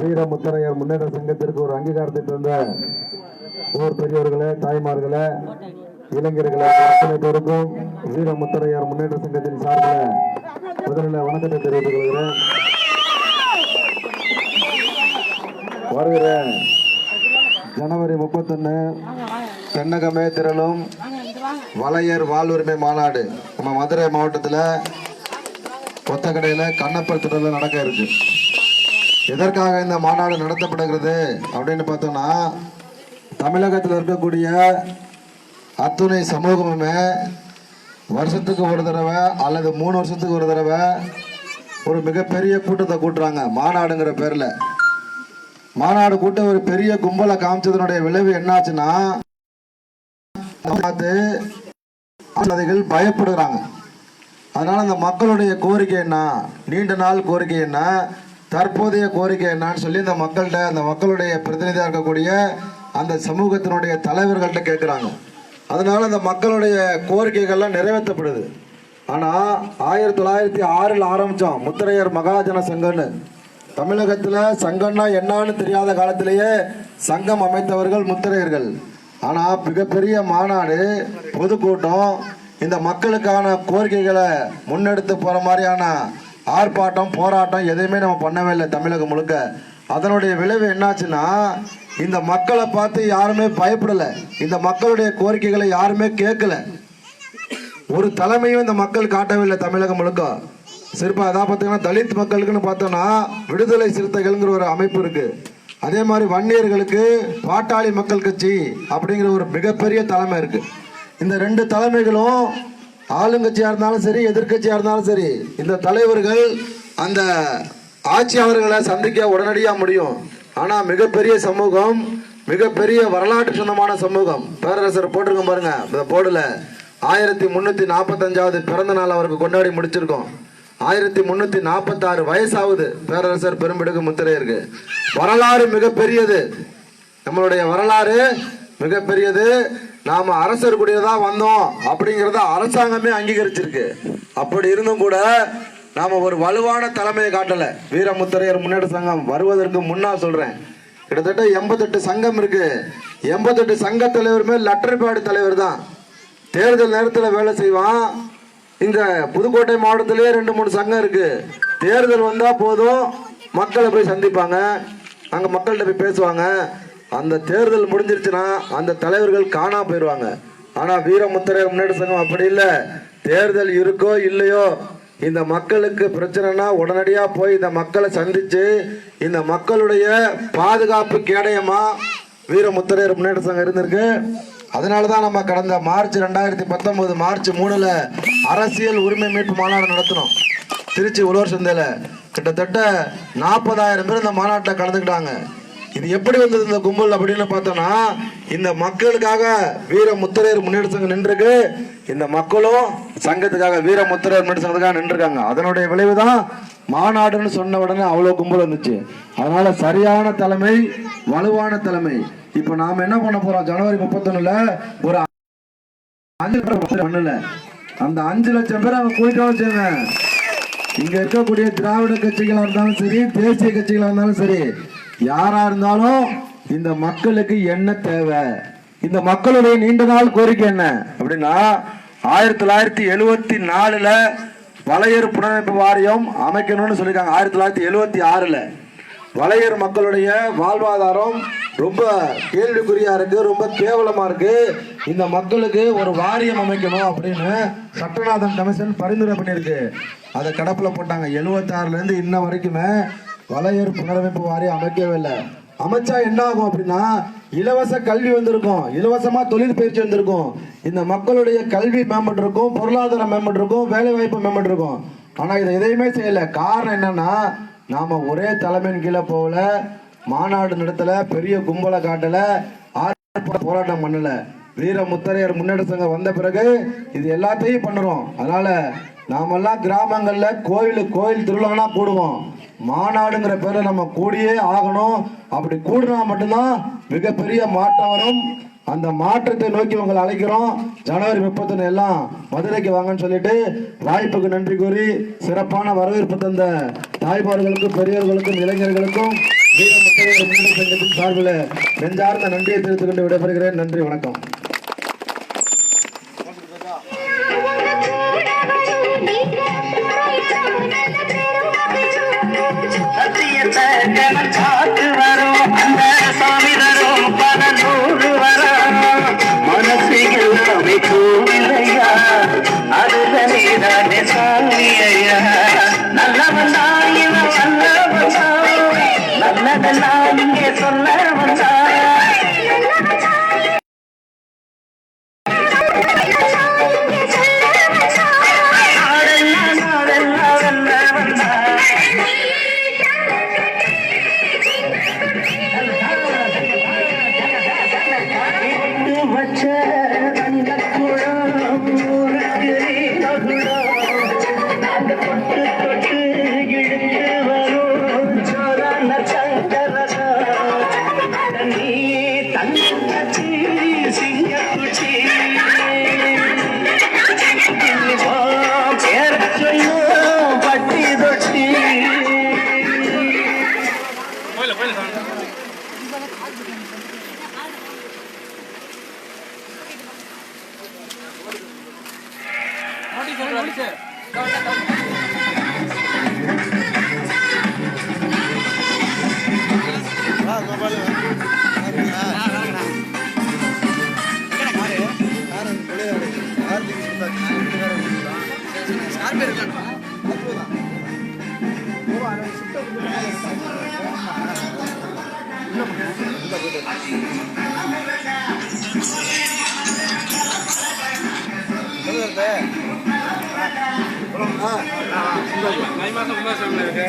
வீரமுத்தரையர் முன்னேற்ற சங்கத்திற்கு ஒரு அங்கீகாரத்தை தந்த ஊர் பெரியவர்களே தாய்மார்களே இளைஞர்களே அத்தனை பேருக்கும் முன்னேற்ற சங்கத்தின் சார்பில் முதலில் வணக்கத்தை தெரிவித்துக் கொள்கிறேன். வருகிற ஜனவரி முப்பத்தொன்னு தென்னகமே திரளும் வளையர் வாழ்வுரிமை மாநாடு. நம்ம மதுரை மாவட்டத்தில் கொத்தக்கடையில் கண்ணப்பர் திடலில் நடக்க இருக்கு. எதற்காக இந்த மாநாடு நடத்தப்படுகிறது அப்படின்னு பார்த்தோம்னா தமிழகத்தில் இருக்கக்கூடிய அத்துணை சமூகமுமே வருஷத்துக்கு ஒரு தடவை அல்லது மூணு வருஷத்துக்கு ஒரு தடவை ஒரு மிகப்பெரிய கூட்டத்தை கூட்டுறாங்க மாநாடுங்கிற பேரில். மாநாடு கூட்ட ஒரு பெரிய கும்பலை காமிச்சதனுடைய விளைவு என்னாச்சுன்னா பார்த்து அதிகள் பயப்படுகிறாங்க அதனால் அந்த மக்களுடைய கோரிக்கை என்ன? நீண்ட நாள் கோரிக்கை என்ன? தற்போதைய கோரிக்கை என்னன்னு சொல்லி இந்த மக்கள்கிட்ட அந்த மக்களுடைய பிரதிநிதியாக இருக்கக்கூடிய அந்த சமூகத்தினுடைய தலைவர்கள்ட்ட கேட்குறாங்க அதனால் அந்த மக்களுடைய கோரிக்கைகள்லாம் நிறைவேற்றப்படுது. ஆனால் ஆயிரத்தி தொள்ளாயிரத்தி ஆறில் ஆரம்பித்தோம் முத்திரையர் மகாஜன சங்கம்னு தமிழகத்தில் சங்கம்னா என்னன்னு தெரியாத காலத்திலேயே சங்கம் அமைத்தவர்கள் முத்திரையர்கள். ஆனால் மிகப்பெரிய மாநாடு பொதுக்கூட்டம் இந்த மக்களுக்கான கோரிக்கைகளை முன்னெடுத்து போகிற மாதிரியான ஆர்ப்பாட்டம் போராட்டம் எதையுமே நம்ம பண்ணவே இல்லை தமிழகம் முழுக்க. அதனுடைய விளைவு என்னாச்சுன்னா இந்த மக்களை பார்த்து யாருமே பயப்படலை. இந்த மக்களுடைய கோரிக்கைகளை யாருமே கேட்கல. ஒரு தலைமையும் இந்த மக்கள் காட்டவில்லை தமிழகம் முழுக்க. சிறப்பாக அதான் பார்த்தீங்கன்னா தலித் மக்களுக்குன்னு பார்த்தோம்னா விடுதலை சிறுத்தைகள்ங்கிற ஒரு அமைப்பு இருக்குது அதே மாதிரி வன்னியர்களுக்கு பாட்டாளி மக்கள் கட்சி அப்படிங்கிற ஒரு மிகப்பெரிய தலைமை இருக்குது இந்த ரெண்டு தலைமைகளும் ஆளுங்கட்சியாக இருந்தாலும் சரி எதிர்க்கட்சியாக இருந்தாலும் சரி இந்த தலைவர்கள் அந்த ஆட்சியாளர்களை சந்திக்க உடனடியாக முடியும். ஆனால் மிகப்பெரிய சமூகம் மிகப்பெரிய வரலாற்று சொந்தமான சமூகம் பேரரசர் போட்டிருக்கோம் பாருங்க இந்த போர்டில். ஆயிரத்தி முந்நூற்றி நாற்பத்தஞ்சாவது பிறந்த நாள் அவருக்கு கொண்டாடி முடிச்சிருக்கோம். ஆயிரத்தி முந்நூற்றி நாற்பத்தாறு வயசாகுது பேரரசர் பெரும்பிடுகு முத்திரையருக்கு. வரலாறு மிகப்பெரியது. நம்மளுடைய வரலாறு மிகப்பெரியது. நாம அரசர் தான் வந்தோம். அப்படிங்கிறத அரசாங்கமே அங்கீகரிச்சிருக்கு. அப்படி இருந்தும் கூட நாம ஒரு வலுவான தலைமையை காட்டல. வீரமுத்திரையர் முன்னேற்ற சங்கம் வருவதற்கு முன்னால் சொல்றேன். கிட்டத்தட்ட எண்பத்தெட்டு சங்கம் இருக்கு. எண்பத்தெட்டு சங்க தலைவருமே லட்டர்பேடு தலைவர் தான். தேர்தல் நேரத்தில் வேலை செய்வான். இந்த புதுக்கோட்டை மாவட்டத்திலேயே ரெண்டு மூணு சங்கம் இருக்கு. தேர்தல் வந்தா போதும். மக்களை போய் சந்திப்பாங்க. அங்க மக்கள்கிட்ட போய் பேசுவாங்க. அந்த தேர்தல் முடிஞ்சிருச்சுன்னா அந்த தலைவர்கள் காணா போயிடுவாங்க ஆனா வீரமுத்திரை முன்னேற்ற சங்கம் அப்படி இல்லை. தேர்தல் இருக்கோ இல்லையோ இந்த மக்களுக்கு பிரச்சனைனா உடனடியாக போய் இந்த மக்களை சந்தித்து இந்த மக்களுடைய பாதுகாப்பு கேடயமாக வீரமுத்திரையர் முன்னேற்ற சங்கம் இருந்திருக்கு. அதனால தான் நம்ம கடந்த மார்ச் ரெண்டாயிரத்தி பத்தொன்பது மார்ச் மூணில் அரசியல் உரிமை மீட்பு மாநாடு நடத்தினோம். திருச்சி உழவர் சந்தையில். கிட்டத்தட்ட நாற்பதாயிரம் பேர் இந்த மாநாட்டில் கலந்துக்கிட்டாங்க. இது எப்படி வந்தது இந்த கும்பல் அப்படின்னு பார்த்தோம்னா இந்த மக்களுக்காக வீர முத்திரையர் முன்னெடுத்து சங்கம் நின்றுருக்கு. இந்த மக்களும் சங்கத்துக்காக வீர முத்திரையர் முன்னேற்ற சங்கத்துக்காக நின்றுருக்காங்க. அதனுடைய விளைவு தான் மாநாடுன்னு சொன்ன உடனே அவ்வளோ கும்பல் வந்துச்சு. அதனால சரியான தலைமை வலுவான தலைமை. இப்போ நாம் என்ன பண்ண போறோம்? ஜனவரி முப்பத்தொன்னுல ஒரு அஞ்சு லட்சம் பண்ணல. அந்த அஞ்சு லட்சம் பேர் அவங்க கூட்டிட்டு வச்சுங்க இங்க இருக்கக்கூடிய திராவிட கட்சிகளா இருந்தாலும் சரி தேசிய கட்சிகளா இருந்தாலும் சரி யாரா இருந்தாலும் இந்த மக்களுக்கு என்ன தேவை? இந்த மக்களுடைய நீண்ட நாள் கோரிக்கை என்ன? அப்படின்னா ஆயிரத்தி தொள்ளாயிரத்தி எழுவத்தி நாலுல வளையர் புனரமைப்பு வாரியம் அமைக்கணும்னு சொல்லியிருக்காங்க. ஆயிரத்தி தொள்ளாயிரத்தி எழுவத்தி ஆறுல. வளையர் மக்களுடைய வாழ்வாதாரம் ரொம்ப கேள்விக்குறியா இருக்கு ரொம்ப கேவலமா இருக்கு. இந்த மக்களுக்கு ஒரு வாரியம் அமைக்கணும் அப்படின்னு சட்டநாதன் கமிஷன் பரிந்துரை பண்ணியிருக்கு. அதை கடப்புல போட்டாங்க. 76 இருந்து இன்ன வரைக்குமே வளையர் புனரமைப்பு வாரியம் அமைக்கவே இல்லை. அமைச்சா என்ன ஆகும் அப்படின்னா இலவச கல்வி வந்திருக்கும். இலவசமா தொழில் பயிற்சி வந்திருக்கும். இந்த மக்களுடைய கல்வி மேம்பட்டிருக்கும் பொருளாதாரம் மேம்பட்டிருக்கும் வேலை வாய்ப்பு மேம்பட்டிருக்கும். ஆனா இதை எதையுமே செய்யல. காரணம் என்னன்னா நாம ஒரே தலைமையின் கீழே போகல மாநாடு நடத்தல பெரிய கும்பலை காட்டல ஆர்ப்பாட்ட போராட்டம் பண்ணல. வீர முத்தரையர் முன்னேற்ற சங்கம் வந்த பிறகு இது எல்லாத்தையும் பண்ணுறோம். அதனால நாமெல்லாம் கிராமங்களில் கோயில் கோயில் திருவிழானா கூடுவோம் மாநாடுங்கிற பேரில் நம்ம கூடியே ஆகணும். அப்படி கூடினா மட்டும்தான் மிகப்பெரிய மாற்றம் வரும். அந்த மாற்றத்தை நோக்கி உங்களை அழைக்கிறோம். ஜனவரி முப்பத்தொன்னு எல்லாம் மதுரைக்கு வாங்கன்னு சொல்லிட்டு வாய்ப்புக்கு நன்றி கூறி சிறப்பான வரவேற்பு தந்த தாய்மார்களுக்கும் பெரியவர்களுக்கும் இளைஞர்களுக்கும் வீர முத்தையர் முன்னணி சங்கத்தின் சார்பில் நெஞ்சார்ந்த நன்றியை தெரிவித்துக் கொண்டு விடைபெறுகிறேன். நன்றி வணக்கம். நல்லதெல்லாம்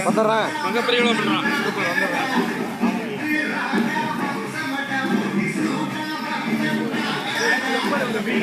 வந்துடுறேன். அங்க பெரிய பண்றான் அடி